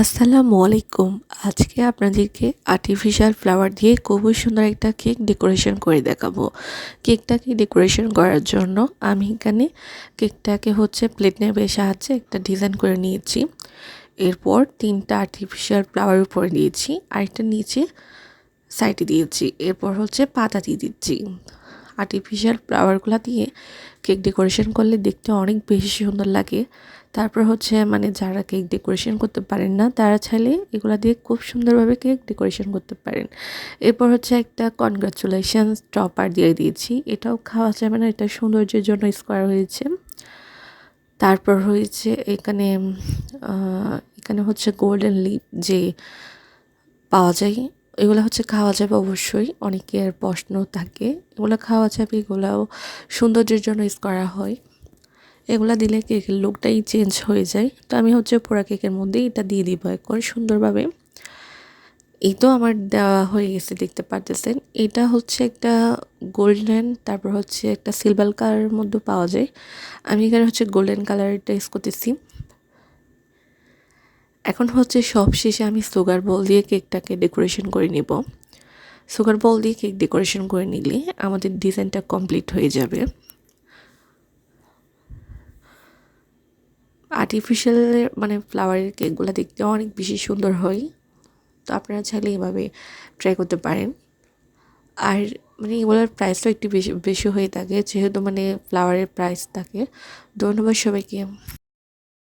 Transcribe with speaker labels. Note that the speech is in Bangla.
Speaker 1: আসসালামু আলাইকুম। আজকে আপনাদেরকে আর্টিফিশিয়াল ফ্লাওয়ার দিয়ে খুবই সুন্দর একটা কেক ডেকোরেশন করে দেখাবো। কেকটাকে ডেকোরেশন করার জন্য আমি এখানে কেকটাকে হচ্ছে প্লেট নেবের সাহায্যে একটা ডিজাইন করে নিয়েছি। এরপর তিনটা আর্টিফিশিয়াল ফ্লাওয়ার উপরে দিয়েছি, আরেকটা নিচে সাইডে দিয়েছি। এরপর হচ্ছে পাতা দিয়ে দিচ্ছি। আর্টিফিশিয়াল ফ্লাওয়ারগুলো দিয়ে কেক ডেকোরেশন করলে দেখতে অনেক বেশি সুন্দর লাগে। তারপর হচ্ছে মানে যারা কেক ডেকোরেশন করতে পারেন না, তারা চাইলে এগুলো দিয়ে খুব সুন্দরভাবে কেক ডেকোরেশন করতে পারেন। এরপর হচ্ছে একটা কনগ্রাচুলেশন টপার দিয়ে দিয়েছি। এটাও খাওয়া যাবে না, এটা সৌন্দর্যের জন্য স্কোয়ার হয়েছে। তারপর হয়েছে এখানে এখানে হচ্ছে গোল্ডেন লিপ যে পাওয়া যায় এগুলো হচ্ছে খাওয়া যাবে অবশ্যই অনেকের প্রশ্ন থাকে। এগুলো খাওয়া যাবে, এগুলাও সৌন্দর্যের জন্য ইউজ করা হয়। এগুলা দিলে কেকের লুকটাই চেঞ্জ হয়ে যায়। তো আমি হচ্ছে পোড়া কেকের মধ্যে এটা দিয়ে দিব এখন সুন্দরভাবে। এই তো আমার দেওয়া হয়ে গেছে, দেখতে পারতেছেন। এটা হচ্ছে একটা গোল্ডেন তারপর হচ্ছে একটা সিলভার কালারের মধ্যে পাওয়া যায়। আমি এখানে হচ্ছে গোল্ডেন কালারটা ইউজ করতেছি। এখন হচ্ছে সব শেষে আমি সুগার বল দিয়ে কেকটাকে ডেকোরেশন করে নেব। সুগার বল দিয়ে কেক ডেকোরেশন করে নিলে আমাদের ডিজাইনটা কমপ্লিট হয়ে যাবে। আর্টিফিশিয়াল মানে ফ্লাওয়ারের কেকগুলো দেখতে অনেক বেশি সুন্দর হয়। তো আপনারা চাইলে এভাবে ট্রাই করতে পারেন। আর মানে এগুলোর প্রাইসটাও একটু বেশি বেশি হয়ে থাকে, যেহেতু মানে ফ্লাওয়ারের প্রাইস থাকে। ধন্যবাদ সবাইকে।